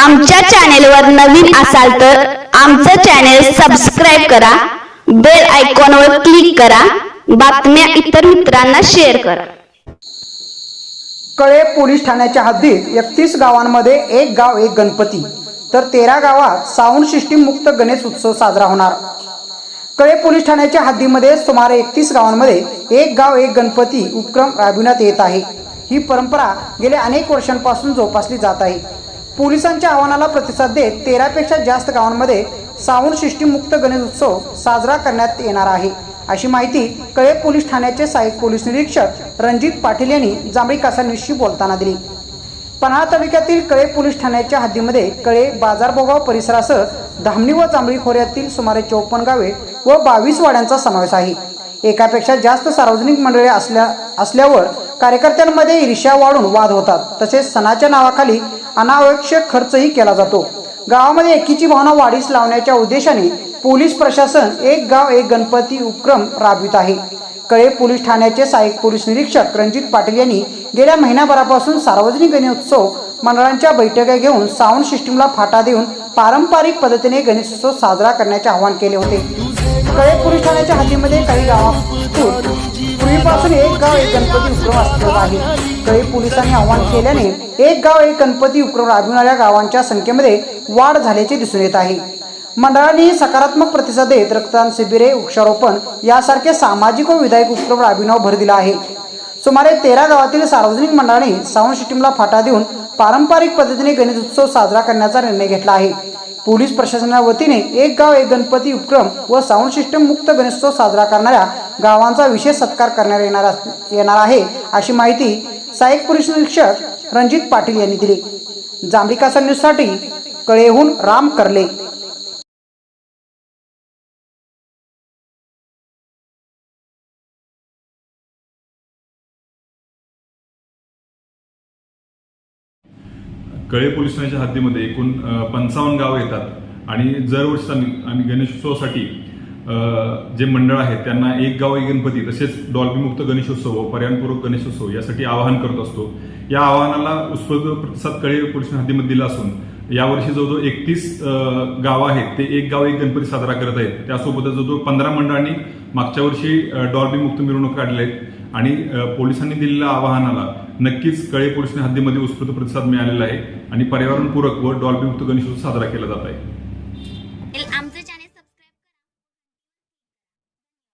आमच्या चॅनेलवर नवीन असाल तर आमचं चॅनेल सबस्क्राईब करा बेल आयकॉनवर क्लिक करा बातम्या इतर मित्रांना शेअर करा. कळे पोलीस ठाण्याच्या हद्दीत एकतीस गावांमध्ये एक गाव एक गणपती. तर तेरा गावात साऊंड सिस्टीम मुक्त गणेश उत्सव साजरा होणार. कळे पोलीस ठाण्याच्या हद्दीमध्ये सुमारे एकतीस गावांमध्ये एक गाव एक गणपती उपक्रम राबविण्यात येत आहे. ही परंपरा गेल्या अनेक वर्षांपासून जोपासली जात आहे. पोलिसांच्या आव्हानाला प्रतिसाद देत तेरापेक्षा जास्त गावांमध्ये साऊंड सिस्टीममुक्त गणेश उत्सव साजरा करण्यात येणार आहे. अशी माहिती कळे पोलीस ठाण्याचे सहाय्यक पोलीस निरीक्षक रणजित पाटील यांनी जांभळी कासांविषयी बोलताना दिली. पन्हाळा तालुक्यातील कळे पोलीस ठाण्याच्या हद्दीमध्ये कळे बाजारभोगाव परिसरासह धामणी व जांभळी खोऱ्यातील सुमारे चौपन्न गावे व बावीस वाड्यांचा समावेश आहे. एकापेक्षा जास्त सार्वजनिक मंडळे असल्या असल्यावर कार्यकर्त्यांमध्ये ईर्ष्या वाढून वाद होतात. तसेच सणाच्या नावाखाली अनावश्यक खर्चही केला जातो. गावामध्ये एकीची भावना वाढीस लावण्याच्या उद्देशाने पोलीस प्रशासन एक गाव एक गणपती उपक्रम राबवित आहे. कळे पोलीस ठाण्याचे सहाय्यक पोलीस निरीक्षक रणजित पाटील यांनी गेल्या महिन्याभरापासून सार्वजनिक गणेशोत्सव मंडळांच्या बैठका घेऊन साऊंड सिस्टीमला फाटा देऊन पारंपरिक पद्धतीने गणेशोत्सव साजरा करण्याचे आवाहन केले होते. कळे पोलीस ठाण्याच्या हद्दीमध्ये काही गावातून पूर्वीपासून एक गाव एक गणपती उपक्रम अस्तित्वात आहे. कळे पोलिसांनी आवाहन केल्याने एक गाव एक गणपती उपक्रम राबविणाऱ्या गावांच्या संख्येमध्ये वाढ झाल्याचे दिसून येत आहे. मंडळांनी सकारात्मक प्रतिसाद देत रक्तदान शिबिरे वृक्षारोपण यासारखे सामाजिक व विधायक उपक्रम राबविण्यावर भर दिला आहे. सुमारे तेरा गावातील सार्वजनिक मंडळाने साऊंड सिस्टीमला फाटा देऊन पारंपरिक पद्धतीने गणेश उत्सव साजरा करण्याचा निर्णय घेतला आहे. पोलीस प्रशासनाच्या वतीने एक गाव एक गणपती उपक्रम व साऊंड सिस्टम मुक्त गणेशोत्सव साजरा करणाऱ्या गावांचा विशेष सत्कार करण्यात येणार येणार आहे अशी माहिती सहाय्यक पोलीस निरीक्षक रणजित पाटील यांनी दिली. जांभिकासा न्यूजसाठी कळेहून राम करले. कळे पोलीस ठाण्याच्या हद्दीमध्ये एकूण पंचावन्न गावं येतात. आणि दरवर्षी आम्ही आम्ही गणेशोत्सवासाठी जे मंडळ आहेत त्यांना एक गाव एक गणपती तसेच डॉल्बीमुक्त गणेशोत्सव व पर्यावरणपूर्वक गणेशोत्सव यासाठी आवाहन करत असतो. या आवाहनाला उत्स्फूर्त प्रतिसाद कळे पोलीस हद्दीमध्ये दिला असून यावर्षी जवळजवळ एकतीस गावं आहेत ते एक गाव एक गणपती साजरा करत आहेत. त्यासोबतच जवळजवळ पंधरा मंडळांनी मागच्या वर्षी डॉल्बी मुक्त मिरवणूक काढल्या आहेत आणि पोलिसांनी दिलेल्या आवाहनाला नक्कीच कळे पोलीस हद्दीमध्ये उत्स्फूर्त प्रतिसाद मिळालेला आहे आणि पर्यावरणपूरक व डॉल्बी मुक्त गणेशोत्सव साजरा केला जात आहे.